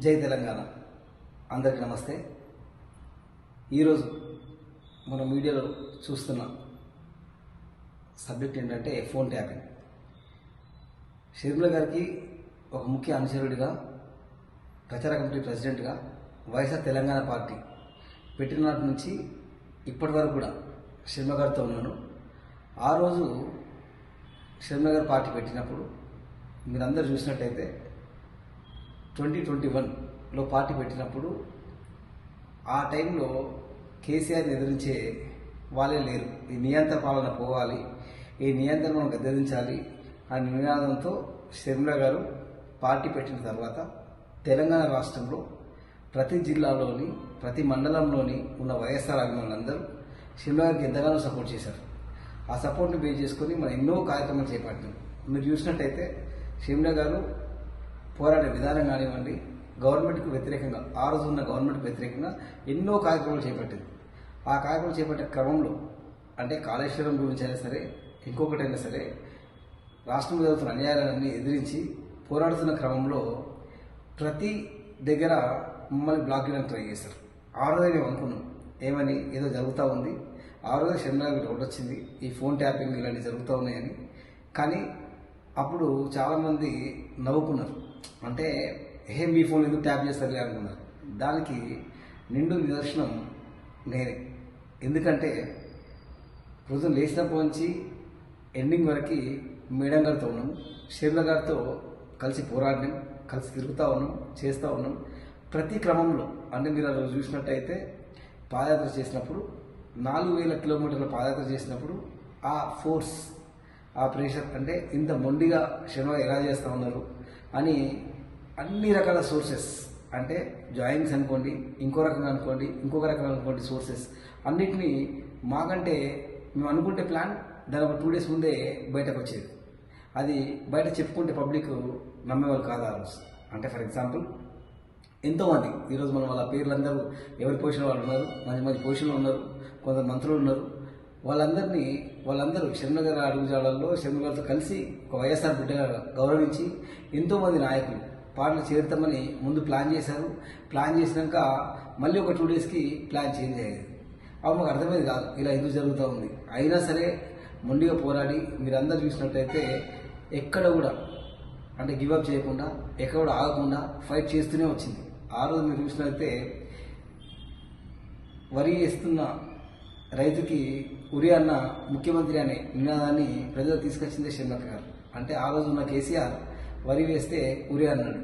జై తెలంగాణ. అందరికీ నమస్తే. ఈరోజు మన మీడియాలో చూస్తున్న సబ్జెక్ట్ ఏంటంటే ఫోన్ ట్యాపింగ్. షర్మిల గారికి ఒక ముఖ్య అనుచరుడిగా ప్రచార కమిటీ ప్రెసిడెంట్గా వైఎస్ఆర్ తెలంగాణ పార్టీ పెట్టిన నుంచి ఇప్పటి వరకు కూడా షర్మిల గారితో ఉన్నాను. ఆ రోజు షర్మిల గారు పార్టీ పెట్టినప్పుడు మీరందరూ చూసినట్టయితే ట్వంటీ ట్వంటీ వన్లో పార్టీ పెట్టినప్పుడు ఆ టైంలో కేసీఆర్ ఎదిరించే వాళ్ళే లేరు. ఈ నియంత్రణ పాలన పోవాలి ఈ నియంత్రణ మనం గద్దెదించాలి అనే నినాదంతో షర్మిల గారు పార్టీ పెట్టిన తర్వాత తెలంగాణ రాష్ట్రంలో ప్రతి జిల్లాలోని ప్రతి మండలంలోని ఉన్న వైఎస్ఆర్ అభిమానులందరూ షర్మిల గారికి ఎంతగానో సపోర్ట్ చేశారు. ఆ సపోర్ట్ని బేస్ చేసుకొని మనం ఎన్నో కార్యక్రమాలు చేపట్టాం మీరు చూసినట్టయితే షర్మిల గారు పోరాడే విధానం కానివ్వండి గవర్నమెంట్కు వ్యతిరేకంగా ఆ రోజు ఉన్న గవర్నమెంట్కి వ్యతిరేకంగా ఎన్నో కార్యక్రమాలు చేపట్టింది. ఆ కార్యక్రమాలు చేపట్టే క్రమంలో అంటే కాళేశ్వరం గురించి అయినా సరే ఇంకొకటైనా సరే రాష్ట్రంలో జరుగుతున్న అన్యాయాలన్నీ ఎదిరించి పోరాడుతున్న క్రమంలో ప్రతి దగ్గర మమ్మల్ని బ్లాక్ చేయడానికి ట్రై చేశారు. ఆ రోజే మేము అనుకున్నాం ఏమని ఏదో జరుగుతూ ఉంది. ఆ రోజే షర్మిలాకి డౌట్ వచ్చింది ఈ ఫోన్ ట్యాపింగ్ ఇలాంటివి జరుగుతూ ఉన్నాయని. కానీ అప్పుడు చాలామంది నవ్వుకున్నారు. అంటే ఏ మీ ఫోన్ ఎందుకు ట్యాప్ చేస్తారులే అనుకున్నారు. దానికి నిండు నిదర్శనం నేనే. ఎందుకంటే ప్రొద్దున లేచినప్పటి నుంచి ఎండింగ్ వరకు మేడం గారితో ఉన్నాం. షేర్ల గారితో కలిసి పోరాడినాం. కలిసి తిరుగుతూ ఉన్నాం చేస్తూ ఉన్నాం. ప్రతి క్రమంలో అంటే మీరు ఆ రోజు చూసినట్టయితే పాదయాత్ర చేసినప్పుడు నాలుగు వేల కిలోమీటర్ల పాదయాత్ర చేసినప్పుడు ఆ ఫోర్స్ ఆ ప్రెషర్ అంటే ఇంత మొండిగా శనివారం ఎలా చేస్తూ ఉన్నారు అని అన్ని రకాల సోర్సెస్ అంటే జాయిన్స్ అనుకోండి ఇంకో రకంగా అనుకోండి ఇంకొక రకంగా అనుకోండి సోర్సెస్ అన్నిటినీ మాకంటే మేము అనుకుంటే ప్లాన్ దాని ఒక టూ డేస్ ముందే బయటకు వచ్చేది. అది బయట చెప్పుకుంటే పబ్లిక్ నమ్మేవాళ్ళు కాదు ఆ రోజు? అంటే ఫర్ ఎగ్జాంపుల్ ఎంతోమంది ఈరోజు మనం వాళ్ళ పేర్లందరూ ఎవరి పొజిషన్ వాళ్ళు ఉన్నారు మంచి మంచి పొజిషన్లో ఉన్నారు కొందరు మంత్రులు ఉన్నారు వాళ్ళందరినీ వాళ్ళందరూ షర్మిల గారి అడుగుజాడల్లో షర్మిల కలిసి ఒక వైఎస్ఆర్ బిడ్డగా గౌరవించి ఎంతోమంది నాయకులు పాటలు చేరుతామని ముందు ప్లాన్ చేశారు. ప్లాన్ చేసినాక మళ్ళీ ఒక టూ డేస్కి ప్లాన్ చేంజ్ అయ్యేది. అవి మాకు అర్థమైంది కాదు ఇలా ఎందుకు జరుగుతూ ఉంది. అయినా సరే మొండిగా పోరాడి మీరందరూ చూసినట్టయితే ఎక్కడ కూడా అంటే గివప్ చేయకుండా ఎక్కడ కూడా ఆగకుండా ఫైట్ చేస్తూనే వచ్చింది. ఆ రోజు మీరు చూసినట్లయితే వరి వేస్తున్న రైతుకి ఉరి అన్న ముఖ్యమంత్రి అనే నినాదాన్ని ప్రజలు తీసుకొచ్చిందే షణ్ముఖ గారు. అంటే ఆ రోజు ఉన్న కేసీఆర్ వరి వేస్తే ఉరి అన్నాడు.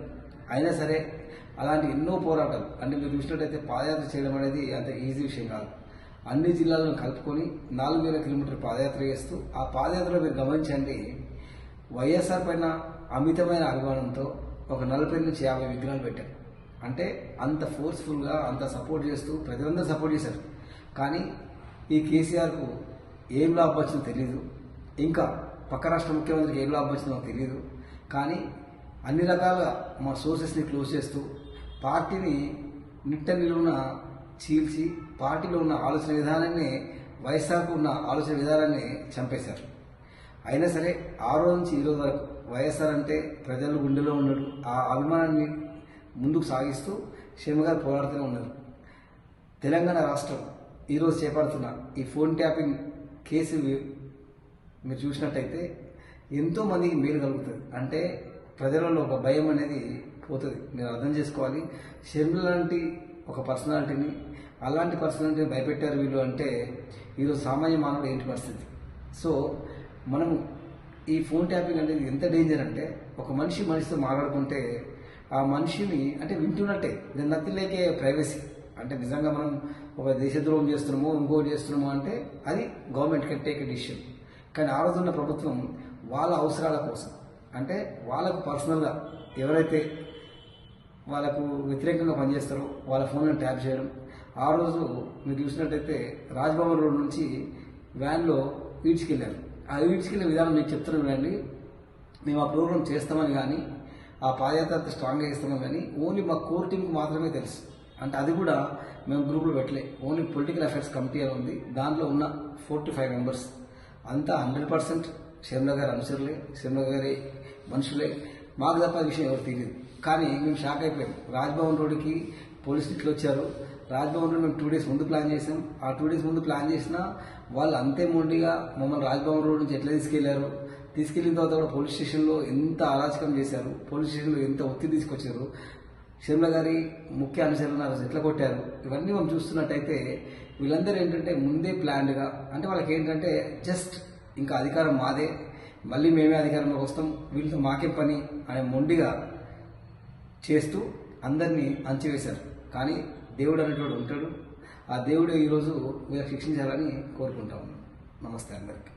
అయినా సరే అలాంటి ఎన్నో పోరాటాలు అంటే మీరు చూసినట్టయితే పాదయాత్ర చేయడం అనేది అంత ఈజీ విషయం కాదు. అన్ని జిల్లాలను కలుపుకొని నాలుగు వేల కిలోమీటర్ పాదయాత్ర చేస్తూ ఆ పాదయాత్రలో మీరు గమనించండి వైఎస్ఆర్ పైన అమితమైన అభిమానంతో ఒక నలభై నుంచి యాభై విగ్రహాలు పెట్టారు. అంటే అంత ఫోర్స్ఫుల్గా అంత సపోర్ట్ చేస్తూ ప్రజలందరూ సపోర్ట్ చేశారు. కానీ ఈ కేసీఆర్కు ఏం లాభం వచ్చిందో తెలియదు ఇంకా పక్క రాష్ట్ర ముఖ్యమంత్రికి ఏం లాభం వచ్చిందో తెలియదు కానీ అన్ని రకాలుగా మా సోర్సెస్ని క్లోజ్ చేస్తూ పార్టీని నిట్ట నిలువున చీల్చి పార్టీలో ఉన్న ఆలోచన విధానాన్ని వైఎస్ఆర్కు ఉన్న ఆలోచన విధానాన్ని చంపేశారు. అయినా సరే ఆ రోజు నుంచి ఈరోజు వరకు వైఎస్ఆర్ అంటే ప్రజలు గుండెలో ఉన్నాడు. ఆ అభిమానాన్ని ముందుకు సాగిస్తూ శర్మ పోరాడుతూనే ఉన్నారు. తెలంగాణ రాష్ట్రం ఈరోజు చేపడుతున్న. ఈ ఫోన్ ట్యాపింగ్ కేసు మీరు చూసినట్టయితే ఎంతోమందికి మేలు కలుగుతుంది. అంటే ప్రజలలో ఒక భయం అనేది పోతుంది. మీరు అర్థం చేసుకోవాలి. షర్మిల లాంటి ఒక పర్సనాలిటీని అలాంటి పర్సనాలిటీని భయపెట్టారు వీళ్ళు అంటే ఈరోజు సామాన్య మానవుడు ఏంటి పరిస్థితి? సో మనము ఈ ఫోన్ ట్యాపింగ్ అనేది ఎంత డేంజర్ అంటే ఒక మనిషి మనిషితో మాట్లాడుకుంటే ఆ మనిషిని అంటే వింటున్నట్టే. దాని నత్తిలేకే ప్రైవసీ అంటే నిజంగా మనం ఒక దేశద్రోహం చేస్తున్నామో ఇంకోటి చేస్తున్నామో అంటే అది గవర్నమెంట్ కెన్ టేక్ డిసిషన్ కానీ ఆ రోజున్న ప్రభుత్వం వాళ్ళ అవసరాల కోసం అంటే వాళ్ళకు పర్సనల్గా ఎవరైతే వాళ్ళకు వ్యతిరేకంగా పనిచేస్తారో వాళ్ళ ఫోన్లను ట్యాప్ చేయడం. ఆ రోజు మీరు చూసినట్టయితే రాజ్భవన్ రోడ్ నుంచి వ్యాన్లో ఈడ్చుకెళ్ళారు ఆ ఈడ్చుకెళ్ళే విధానం మీకు చెప్తున్నాను వినండి. మేము ఆ ప్రోగ్రామ్ చేస్తామని కానీ ఆ పాదయాత్ర స్ట్రాంగ్గా చేస్తామని కానీ ఓన్లీ మా కోర్ టీంకి మాత్రమే తెలుసు. అంటే అది కూడా మేము గ్రూప్లో పెట్టలే. ఓన్లీ పొలిటికల్ అఫైర్స్ కమిటీ అని ఉంది. దాంట్లో ఉన్న ఫోర్ టు ఫైవ్ మెంబర్స్ అంతా హండ్రెడ్ పర్సెంట్ షర్మిల గారి అనుసరులే షర్మిల గారి మనుషులే. మాకు తప్ప విషయం ఎవరు తెలియదు. కానీ మేము షాక్ అయిపోయాం. రాజ్భవన్ రోడ్డుకి పోలీసులు ఇట్లా వచ్చారు. రాజ్భవన్ రోడ్ మేము టూ డేస్ ముందు ప్లాన్ చేసాం. ఆ టూ డేస్ ముందు ప్లాన్ చేసినా వాళ్ళు అంతే మొండిగా మమ్మల్ని రాజ్భవన్ రోడ్ నుంచి ఎట్లా తీసుకెళ్ళారు? తీసుకెళ్ళిన తర్వాత కూడా పోలీస్ స్టేషన్లో ఎంత అరాచకం చేశారు? పోలీస్ స్టేషన్లో ఎంత ఒత్తిడి తీసుకొచ్చారు? షర్మిల గారి ముఖ్య అంశాలను ఆ రోజు ఎట్లా కొట్టారు? ఇవన్నీ మనం చూస్తున్నట్టయితే వీళ్ళందరూ ఏంటంటే ముందే ప్లాన్డ్గా అంటే వాళ్ళకి ఏంటంటే జస్ట్ ఇంకా అధికారం మాదే మళ్ళీ మేమే అధికారంలోకి వస్తాం వీళ్ళతో మాకే పని అనే మొండిగా చేస్తూ అందరినీ అంచివేశారు కానీ దేవుడు అనేటువంటి ఉంటాడు. ఆ దేవుడు ఈరోజు మీరు శిక్షించాలని కోరుకుంటా ఉన్నాను నమస్తే అందరికీ.